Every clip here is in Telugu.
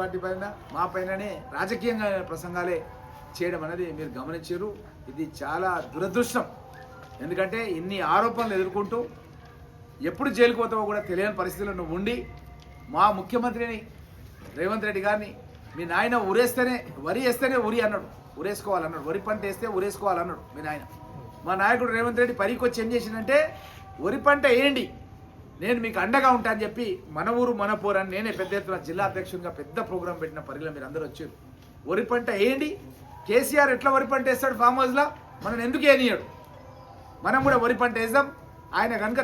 పార్టీ పైన మా పైననే రాజకీయంగా ప్రసంగాలే చేయడం అనేది మీరు గమనించారు. ఇది చాలా దురదృష్టం. ఎందుకంటే ఇన్ని ఆరోపణలు ఎదుర్కొంటూ ఎప్పుడు జైలుకు పోతావో కూడా తెలియని పరిస్థితుల్లో నువ్వు ఉండి మా ముఖ్యమంత్రిని రేవంత్ రెడ్డి గారిని మీ నాయన ఉరేస్తేనే వరి వేస్తేనే ఉరి అన్నాడు. ఉరేసుకోవాలన్నాడు. వరి పంట వేస్తే ఉరేసుకోవాలన్నాడు మీ నాయన. మా నాయకుడు రేవంత్ రెడ్డి పరికి వచ్చి ఏం చేసిందంటే వరి పంట వేయండి. నేను మీకు అండగా ఉంటా అని చెప్పి మన ఊరు మన పోరని నేనే పెద్ద ఎత్తున జిల్లా అధ్యక్షునిగా పెద్ద ప్రోగ్రాం పెట్టిన పరిలో మీరు అందరూ వచ్చారు. వరి పంట వేయండి. కేసీఆర్ ఎట్లా వరి పంట వేస్తాడు ఫామ్ హౌస్లో మనం ఎందుకు వేయనియాడు మనం కూడా వరి పంట వేద్దాం. ఆయన కనుక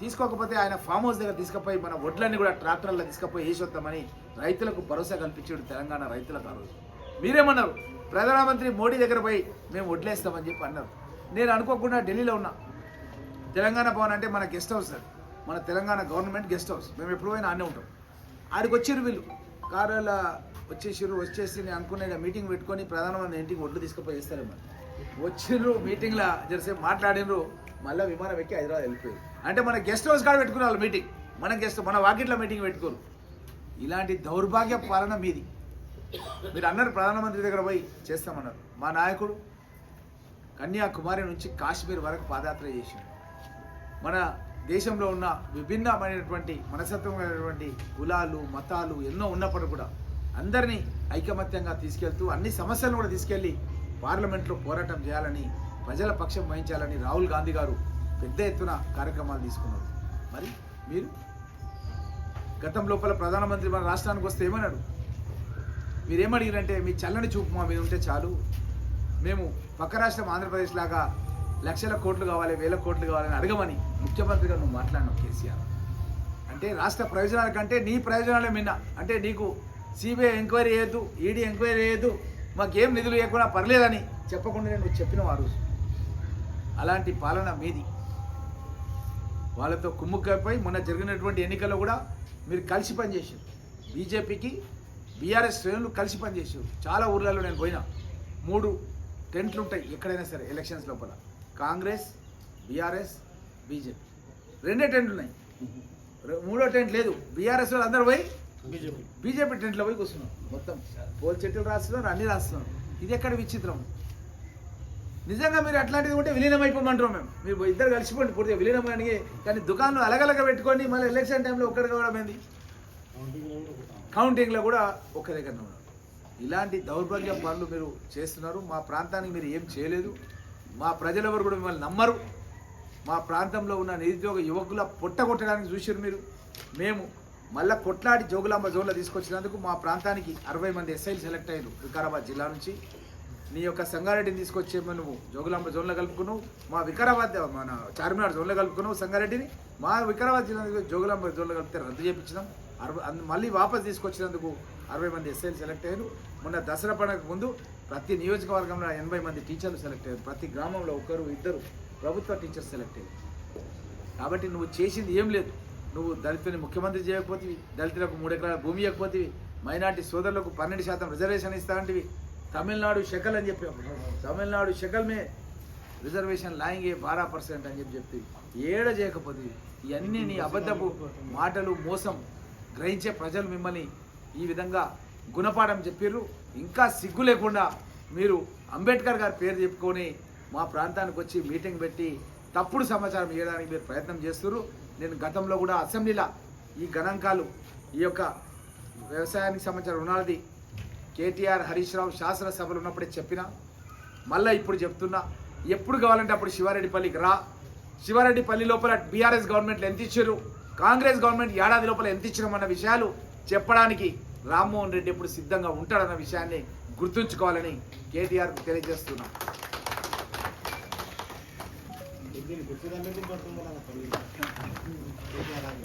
తీసుకోకపోతే ఆయన ఫామ్ హౌస్ దగ్గర తీసుకుపోయి మన వడ్లన్నీ కూడా ట్రాక్టర్లో తీసుకుపోయి వేసి రైతులకు భరోసా కల్పించాడు తెలంగాణ రైతులకు ఆ రోజు మీరేమన్నారు? ప్రధానమంత్రి మోడీ దగ్గర పోయి మేము వడ్లేస్తామని చెప్పి అన్నారు. నేను అనుకోకుండా ఢిల్లీలో ఉన్నా. తెలంగాణ భవన్ అంటే మన గెస్ట్ హౌస్ అది. మన తెలంగాణ గవర్నమెంట్ గెస్ట్ హౌస్. మేము ఎప్పుడు పోయినా అన్నీ ఉంటాం. ఆడికి వచ్చారు వీళ్ళు. కారులో వచ్చేసారు వచ్చేసి నేను అనుకునే మీటింగ్ పెట్టుకొని ప్రధానమంత్రి ఇంటికి ఒడ్లు తీసుకుపోయి వేస్తారేమో వచ్చిర్రు మీటింగ్లో జరసేపు మాట్లాడినరు మళ్ళీ విమానం ఎక్కి హైదరాబాద్ వెళ్ళిపోయారు. అంటే మన గెస్ట్ హౌస్ కాడ పెట్టుకున్నారు వాళ్ళు మీటింగ్ మన గెస్ట్ మన వాకిట్లో మీటింగ్ పెట్టుకోరు. ఇలాంటి దౌర్భాగ్య పాలన మీది. మీరు అన్నారు ప్రధానమంత్రి దగ్గర పోయి చేస్తామన్నారు. మా నాయకుడు కన్యాకుమారి నుంచి కాశ్మీర్ వరకు పాదయాత్ర చేసిండు. మన దేశంలో ఉన్న విభిన్నమైనటువంటి మనస్తత్వమైనటువంటి కులాలు మతాలు ఎన్నో ఉన్నప్పుడు కూడా అందరినీ ఐకమత్యంగా తీసుకెళ్తూ అన్ని సమస్యలను కూడా తీసుకెళ్ళి పార్లమెంట్లో పోరాటం చేయాలని ప్రజల పక్షం వహించాలని రాహుల్ గాంధీ గారు పెద్ద ఎత్తున కార్యక్రమాలు తీసుకున్నారు. మరి మీరు? గతం లోపల ప్రధానమంత్రి మన రాష్ట్రానికి వస్తే ఏమన్నాడు? మీరేమడిగారంటే మీ చల్లని చూపు మా మీద ఉంటే చాలు. మేము పక్క రాష్ట్రం ఆంధ్రప్రదేశ్ లాగా లక్షల కోట్లు కావాలి వేల కోట్లు కావాలని అడగమని ముఖ్యమంత్రిగా నువ్వు మాట్లాడినావు కేసీఆర్. అంటే రాష్ట్ర ప్రయోజనాల కంటే నీ ప్రయోజనాలే మిన్న. అంటే నీకు సిబిఐ ఎంక్వైరీ చేయొద్దు ఈడీ ఎంక్వైరీ చేయొద్దు మాకేం నిధులు ఇవ్వకుండా పర్లేదని చెప్పకుండా నువ్వు చెప్పిన ఆ రోజు అలాంటి పాలన మీది. వాళ్ళతో కుమ్ముక్కైపోయి మొన్న జరిగినటువంటి ఎన్నికల్లో కూడా మీరు కలిసి పనిచేసారు బీజేపీకి బీఆర్ఎస్ శ్రేణులు కలిసి పనిచేసారు చాలా ఊర్లలో నేను పోయినా. మూడు టెంట్లు ఉంటాయి ఎక్కడైనా సరే ఎలక్షన్స్ లోపల. Congress BRS BJP. రెండే టెంట్లు ఉన్నాయి. మూడో టెంట్ లేదు. బీఆర్ఎస్ వాళ్ళు అందరూ పోయి బీజేపీ. బీజేపీ టెంట్లో పోయి కూర్చున్నాం మొత్తం పోల్ చెట్టులు రాస్తున్నారు అన్ని రాస్తున్నారు. ఇది ఎక్కడ విచిత్రం? నిజంగా మీరు అట్లాంటిది ఉంటే విలీనం అయిపోమంటారు మేము. మీరు ఇద్దరు కలిసిపోండి పూర్తిగా విలీనం అని కానీ దుకాణం అలగలగ పెట్టుకొని మళ్ళీ ఎలక్షన్ టైంలో ఒక్కడికి కావడం ఏంది? కౌంటింగ్లో కూడా ఒక్క దగ్గర ఉన్నారు. ఇలాంటి దౌర్భాగ్య పనులు మీరు చేస్తున్నారు. మా ప్రాంతానికి మీరు ఏం చేయలేదు. మా ప్రజలెవరు కూడా మిమ్మల్ని నమ్మరు. మా ప్రాంతంలో ఉన్న నిరుద్యోగ యువకుల పొట్ట కొట్టడానికి చూసారు మీరు. మేము మళ్ళా కొట్లాడి జోగులాంబ జోన్లో తీసుకొచ్చినందుకు మా ప్రాంతానికి అరవై మంది ఎస్ఐలు సెలెక్ట్ అయ్యారు వికారాబాద్ జిల్లా నుంచి. నీ యొక్క సంగారెడ్డిని తీసుకొచ్చేమో నువ్వు జోగులాంబ జోన్లో కలుపుకున్నావు మా వికారాబాద్ మన చార్మినార్ జోన్లో కలుపుకున్నావు సంగారెడ్డిని. మా వికారాబాద్ జిల్లా జోగులాంబ జోన్లో కలిపితే రద్దు చేయించినాం. అరవై మళ్ళీ వాపస్ తీసుకొచ్చినందుకు అరవై మంది ఎస్ఐలు సెలెక్ట్ అయ్యారు. మొన్న దసరా పండుగ ముందు ప్రతి నియోజకవర్గంలో ఎనభై మంది టీచర్లు సెలెక్ట్ అయ్యారు. ప్రతి గ్రామంలో ఒకరు ఇద్దరు ప్రభుత్వ టీచర్స్ సెలెక్ట్ అయ్యారు. కాబట్టి నువ్వు చేసింది ఏం లేదు. నువ్వు దళితుని ముఖ్యమంత్రి చేయకపోతే దళితులకు మూడు ఎకరాల భూమి ఇవ్వకపోతే మైనార్టీ సోదరులకు పన్నెండు శాతం రిజర్వేషన్ ఇస్తాంటివి. తమిళనాడు షకల్ అని చెప్పి. తమిళనాడు షకల్ మే రిజర్వేషన్ లాయింగే బారా పర్సెంట్ అని చెప్పి చెప్తే ఏడ చేయకపోతే ఇవన్నీ నీ అబద్ధపు మాటలు మోసం గ్రహించే ప్రజలు మిమ్మల్ని ఈ విధంగా గుణపాఠం చెప్పారు ఇంకా సిగ్గు లేకుండా మీరు అంబేద్కర్ గారి పేరు చెప్పుకొని మా ప్రాంతానికి వచ్చి మీటింగ్ పెట్టి తప్పుడు సమాచారం ఇవ్వడానికి మీరు ప్రయత్నం చేస్తున్నారు నేను గతంలో కూడా అసెంబ్లీలో ఈ గణాంకాలు ఈ యొక్క వ్యవసాయానికి సంబంధించిన రుణాలది కేటీఆర్ హరీష్ రావు శాసనసభలు ఉన్నప్పుడే చెప్పిన మళ్ళీ ఇప్పుడు చెప్తున్నా. ఎప్పుడు కావాలంటే అప్పుడు శివారెడ్డిపల్లికి రా. శివారెడ్డిపల్లి లోపల బీఆర్ఎస్ గవర్నమెంట్లు ఎంత ఇచ్చారు? కాంగ్రెస్ గవర్నమెంట్ ఏడాది లోపల ఎంత ఇచ్చినామన్న విషయాలు చెప్పడానికి రామ్మోహన్ రెడ్డి ఎప్పుడు సిద్ధంగా ఉంటాడన్న విషయాన్ని గుర్తుంచుకోవాలని కేటీఆర్ తెలియజేస్తున్నా